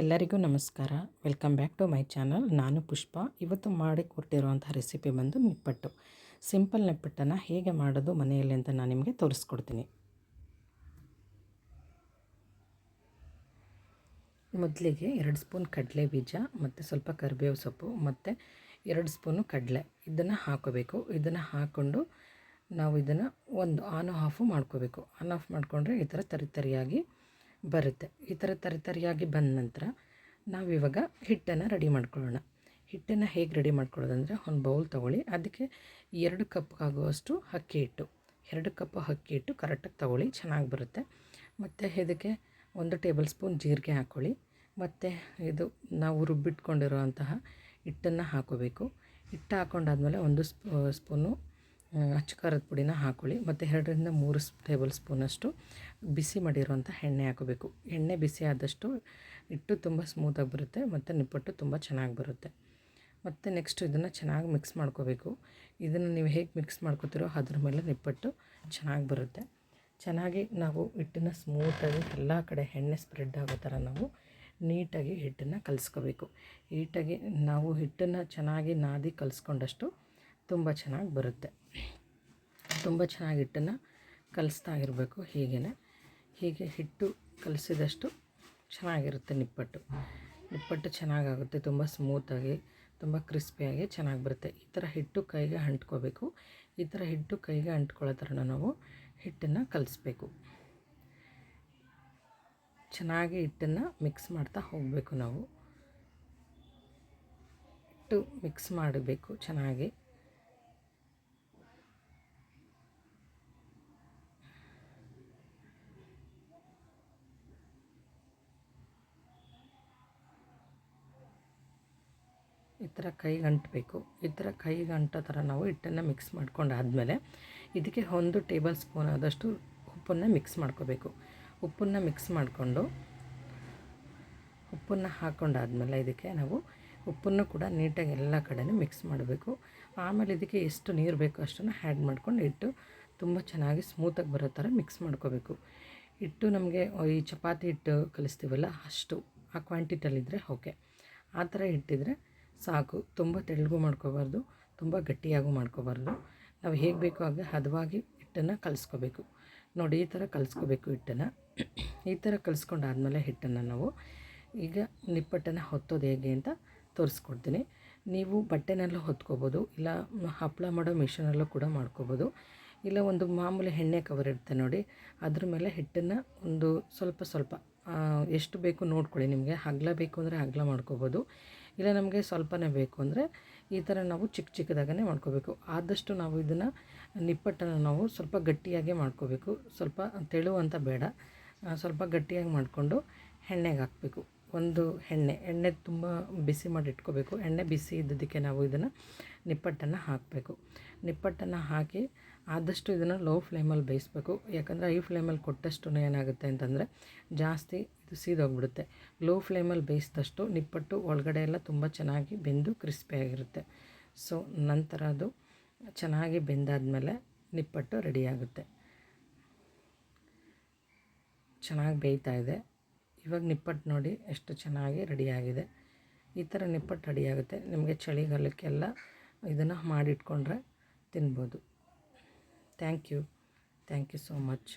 ಎಲ್ಲರಿಗೂ ನಮಸ್ಕಾರ. Welcome back to my channel ನಾನು ಪುಷ್ಪ. ಇವತ್ತು ಮಾಡಿ ಕೊಟ್ಟಿರುವಂಥ ರೆಸಿಪಿ ಬಂದು ನಿಪ್ಪಟ್ಟು. ಸಿಂಪಲ್ ನಿಪ್ಪಟ್ಟನ್ನು ಹೇಗೆ ಮಾಡೋದು ಮನೆಯಲ್ಲಿ ಅಂತ ನಾನು ನಿಮಗೆ ತೋರಿಸ್ಕೊಡ್ತೀನಿ. ಮೊದಲಿಗೆ ಎರಡು ಸ್ಪೂನ್ ಕಡಲೆ ಬೀಜ, ಮತ್ತು ಸ್ವಲ್ಪ ಕರಿಬೇವು ಸೊಪ್ಪು, ಮತ್ತು ಎರಡು ಸ್ಪೂನು ಕಡಲೆ. ಇದನ್ನು ಹಾಕೋಬೇಕು. ಇದನ್ನು ಹಾಕ್ಕೊಂಡು ನಾವು ಇದನ್ನು ಒಂದು ಆನ್ ಆಫು ಮಾಡ್ಕೋಬೇಕು. ಆನ್ ಆಫ್ ಮಾಡಿಕೊಂಡ್ರೆ ಈ ಥರ ತರಿತರಿಯಾಗಿ ಬರುತ್ತೆ. ಈ ಥರ ತರಿತರಿಯಾಗಿ ಬಂದ ನಂತರ ನಾವಿವಾಗ ಹಿಟ್ಟನ್ನು ರೆಡಿ ಮಾಡ್ಕೊಳ್ಳೋಣ. ಹಿಟ್ಟನ್ನು ಹೇಗೆ ರೆಡಿ ಮಾಡ್ಕೊಳ್ಳೋದಂದರೆ ಒಂದು ಬೌಲ್ ತೊಗೊಳ್ಳಿ. ಅದಕ್ಕೆ ಎರಡು ಕಪ್ ಆಗುವಷ್ಟು ಅಕ್ಕಿ ಹಿಟ್ಟು. ಎರಡು ಕಪ್ ಅಕ್ಕಿ ಹಿಟ್ಟು ಕರೆಕ್ಟಾಗಿ ತೊಗೊಳ್ಳಿ, ಚೆನ್ನಾಗಿ ಬರುತ್ತೆ. ಮತ್ತು ಇದಕ್ಕೆ ಒಂದು ಟೇಬಲ್ ಸ್ಪೂನ್ ಜೀರಿಗೆ ಹಾಕ್ಕೊಳ್ಳಿ ಮತ್ತು ಇದು ನಾವು ರುಬ್ಬಿಟ್ಕೊಂಡಿರುವಂತಹ ಹಿಟ್ಟನ್ನು ಹಾಕೋಬೇಕು. ಹಿಟ್ಟು ಹಾಕ್ಕೊಂಡಾದ್ಮೇಲೆ ಒಂದು ಸ್ಪೂ, ಸ್ಪೂನು ಅಚ್ಚ ಖಾರದ ಪುಡಿನ ಹಾಕೊಳ್ಳಿ. ಮತ್ತು ಎರಡರಿಂದ ಮೂರು ಟೇಬಲ್ ಸ್ಪೂನಷ್ಟು ಬಿಸಿ ಮಾಡಿರುವಂಥ ಎಣ್ಣೆ ಹಾಕೋಬೇಕು. ಎಣ್ಣೆ ಬಿಸಿ ಆದಷ್ಟು ಹಿಟ್ಟು ತುಂಬ ಸ್ಮೂತಾಗಿ ಬರುತ್ತೆ, ಮತ್ತು ನಿಪ್ಪಟ್ಟು ತುಂಬ ಚೆನ್ನಾಗಿ ಬರುತ್ತೆ. ಮತ್ತು ನೆಕ್ಸ್ಟ್ ಇದನ್ನು ಚೆನ್ನಾಗಿ ಮಿಕ್ಸ್ ಮಾಡ್ಕೋಬೇಕು. ಇದನ್ನು ನೀವು ಹೇಗೆ ಮಿಕ್ಸ್ ಮಾಡ್ಕೋತೀರೋ ಅದ್ರ ಮೇಲೆ ನಿಪ್ಪಟ್ಟು ಚೆನ್ನಾಗಿ ಬರುತ್ತೆ. ಚೆನ್ನಾಗಿ ನಾವು ಹಿಟ್ಟನ್ನು ಸ್ಮೂತಾಗಿ ಎಲ್ಲ ಕಡೆ ಎಣ್ಣೆ ಸ್ಪ್ರೆಡ್ ಆಗೋ ಥರ ನಾವು ನೀಟಾಗಿ ಹಿಟ್ಟನ್ನು ಕಲಿಸ್ಕೋಬೇಕು. ನೀಟಾಗಿ ನಾವು ಹಿಟ್ಟನ್ನು ಚೆನ್ನಾಗಿ ನಾದಿ ಕಲಿಸ್ಕೊಂಡಷ್ಟು ತುಂಬ ಚೆನ್ನಾಗಿ ಬರುತ್ತೆ. ತುಂಬ ಚೆನ್ನಾಗಿ ಹಿಟ್ಟನ್ನು ಕಲಿಸ್ತಾ ಇರಬೇಕು ಹೀಗೇ ಹೀಗೆ ಹಿಟ್ಟು ಕಲಿಸಿದಷ್ಟು ಚೆನ್ನಾಗಿರುತ್ತೆ ನಿಪ್ಪಟ್ಟು. ನಿಪ್ಪಟ್ಟು ಚೆನ್ನಾಗಾಗುತ್ತೆ, ತುಂಬ ಸ್ಮೂತಾಗಿ, ತುಂಬ ಕ್ರಿಸ್ಪಿಯಾಗಿ ಚೆನ್ನಾಗಿ ಬರುತ್ತೆ. ಈ ಥರ ಹಿಟ್ಟು ಕೈಗೆ ಅಂಟ್ಕೋಬೇಕು. ಈ ಥರ ಹಿಟ್ಟು ಕೈಗೆ ಅಂಟ್ಕೊಳ್ಳೋ ಥರ ನಾವು ಹಿಟ್ಟನ್ನು ಕಲಿಸ್ಬೇಕು. ಚೆನ್ನಾಗಿ ಹಿಟ್ಟನ್ನು ಮಿಕ್ಸ್ ಮಾಡ್ತಾ ಹೋಗಬೇಕು ನಾವು. ಹಿಟ್ಟು ಮಿಕ್ಸ್ ಮಾಡಬೇಕು ಚೆನ್ನಾಗಿ. ಥರ ಕೈಗೆ ಅಂಟಬೇಕು ಈ ಥರ ಕೈಗೆ ಥರ ನಾವು ಹಿಟ್ಟನ್ನು ಮಿಕ್ಸ್ ಮಾಡ್ಕೊಂಡಾದಮೇಲೆ ಇದಕ್ಕೆ ಒಂದು ಟೇಬಲ್ ಸ್ಪೂನ್ ಆದಷ್ಟು ಉಪ್ಪನ್ನು ಮಿಕ್ಸ್ ಮಾಡ್ಕೋಬೇಕು. ಉಪ್ಪನ್ನು ಮಿಕ್ಸ್ ಮಾಡಿಕೊಂಡು ಉಪ್ಪನ್ನು ಹಾಕ್ಕೊಂಡಾದ್ಮೇಲೆ ಇದಕ್ಕೆ ನಾವು ಉಪ್ಪನ್ನು ಕೂಡ ನೀಟಾಗಿ ಎಲ್ಲ ಕಡೆಯೂ ಮಿಕ್ಸ್ ಮಾಡಬೇಕು. ಆಮೇಲೆ ಇದಕ್ಕೆ ಎಷ್ಟು ನೀರು ಬೇಕೋ ಅಷ್ಟನ್ನು ಆ್ಯಡ್ ಮಾಡ್ಕೊಂಡು ಹಿಟ್ಟು ತುಂಬ ಚೆನ್ನಾಗಿ ಸ್ಮೂತಾಗಿ ಬರೋ ಥರ ಮಿಕ್ಸ್ ಮಾಡ್ಕೋಬೇಕು. ಹಿಟ್ಟು ನಮಗೆ ಈ ಚಪಾತಿ ಹಿಟ್ಟು ಕಲಿಸ್ತೀವಲ್ಲ ಅಷ್ಟು, ಆ ಕ್ವಾಂಟಿಟಲ್ಲಿದ್ದರೆ ಓಕೆ ಆ ಥರ ಇಟ್ಟಿದ್ರೆ ಸಾಕು. ತುಂಬ ತೆಳ್ಳಗೂ ಮಾಡ್ಕೋಬಾರ್ದು. ತುಂಬ ಗಟ್ಟಿಯಾಗೂ ಮಾಡ್ಕೋಬಾರ್ದು. ನಾವು ಹೇಗೆ ಬೇಕೋ ಹಾಗೆ ಹದವಾಗಿ ಹಿಟ್ಟನ್ನು ಕಲಿಸ್ಕೋಬೇಕು. ನೋಡಿ, ಈ ಥರ ಕಲಿಸ್ಕೋಬೇಕು ಹಿಟ್ಟನ್ನು. ಈ ಥರ ಕಲಿಸ್ಕೊಂಡಾದ್ಮೇಲೆ ಹಿಟ್ಟನ್ನು ನಾವು ಈಗ ನಿಪ್ಪಟ್ಟನ್ನು ಹೊತ್ತೋದು ಹೇಗೆ ಅಂತ ತೋರಿಸ್ಕೊಡ್ತೀನಿ. ನೀವು ಬಟ್ಟೆನಲ್ಲೂ ಹೊತ್ಕೋಬೋದು, ಇಲ್ಲ ಹಪ್ಪಳ ಮಾಡೋ ಮಿಷನಲ್ಲೂ ಕೂಡ ಮಾಡ್ಕೋಬೋದು. ಇಲ್ಲ ಒಂದು ಮಾಮೂಲಿ ಎಣ್ಣೆ ಕವರ್ ಇರುತ್ತೆ ನೋಡಿ, ಅದ್ರ ಮೇಲೆ ಹಿಟ್ಟನ್ನು ಒಂದು ಸ್ವಲ್ಪ ಸ್ವಲ್ಪ ಎಷ್ಟು ಬೇಕು ನೋಡ್ಕೊಳ್ಳಿ ನಿಮಗೆ. ಹಗ್ಲ ಬೇಕು ಅಂದರೆ ಹಗ್ಲ ಮಾಡ್ಕೋಬೋದು. ಇಲ್ಲ, ನಮಗೆ ಸ್ವಲ್ಪನೇ ಬೇಕು ಅಂದರೆ ಈ ಥರ ನಾವು ಚಿಕ್ಕ ಚಿಕ್ಕದಾಗೇ ಮಾಡ್ಕೋಬೇಕು. ಆದಷ್ಟು ನಾವು ಇದನ್ನು ನಿಪ್ಪಟ್ಟನ್ನು ನಾವು ಸ್ವಲ್ಪ ಗಟ್ಟಿಯಾಗೇ ಮಾಡ್ಕೋಬೇಕು. ಸ್ವಲ್ಪ ತೆಳು ಅಂತ ಬೇಡ ಸ್ವಲ್ಪ ಗಟ್ಟಿಯಾಗಿ ಮಾಡಿಕೊಂಡು ಎಣ್ಣೆಗೆ ಹಾಕಬೇಕು. ಒಂದು ಎಣ್ಣೆ ಎಣ್ಣೆ ತುಂಬ ಬಿಸಿ ಮಾಡಿ ಇಟ್ಕೋಬೇಕು ಎಣ್ಣೆ ಬಿಸಿ ಇದ್ದದಕ್ಕೆ ನಾವು ಇದನ್ನು ನಿಪ್ಪಟ್ಟನ್ನು ಹಾಕಬೇಕು. ನಿಪ್ಪಟ್ಟನ್ನು ಹಾಕಿ ಆದಷ್ಟು ಇದನ್ನು ಲೋ ಫ್ಲೇಮಲ್ಲಿ ಬೇಯಿಸ್ಬೇಕು. ಯಾಕಂದರೆ ಐ ಫ್ಲೇಮಲ್ಲಿ ಕೊಟ್ಟಷ್ಟು ಏನಾಗುತ್ತೆ ಅಂತಂದರೆ ಜಾಸ್ತಿ ಇದು ಸೀದೋಗ್ಬಿಡುತ್ತೆ. ಲೋ ಫ್ಲೇಮಲ್ಲಿ ಬೇಯಿಸಿದಷ್ಟು ನಿಪ್ಪಟ್ಟು ಒಳಗಡೆ ಎಲ್ಲ ತುಂಬ ಚೆನ್ನಾಗಿ ಬೆಂದು ಕ್ರಿಸ್ಪಿಯಾಗಿರುತ್ತೆ ಸೊ ನಂತರ ಅದು ಚೆನ್ನಾಗಿ ಬೆಂದಾದಮೇಲೆ ನಿಪ್ಪಟ್ಟು ರೆಡಿಯಾಗುತ್ತೆ ಚೆನ್ನಾಗಿ ಬೇಯ್ತಾ ಇದೆ. ಇವಾಗ ನಿಪ್ಪಟ್ಟು ನೋಡಿ ಎಷ್ಟು ಚೆನ್ನಾಗಿ ರೆಡಿಯಾಗಿದೆ ಈ ಥರ ನಿಪ್ಪಟ್ಟು ರೆಡಿಯಾಗುತ್ತೆ ನಿಮಗೆ ಚಳಿಗಾಲಕ್ಕೆಲ್ಲ ಇದನ್ನು ಮಾಡಿಟ್ಕೊಂಡ್ರೆ ತಿನ್ಬೋದು. Thank you thank you so much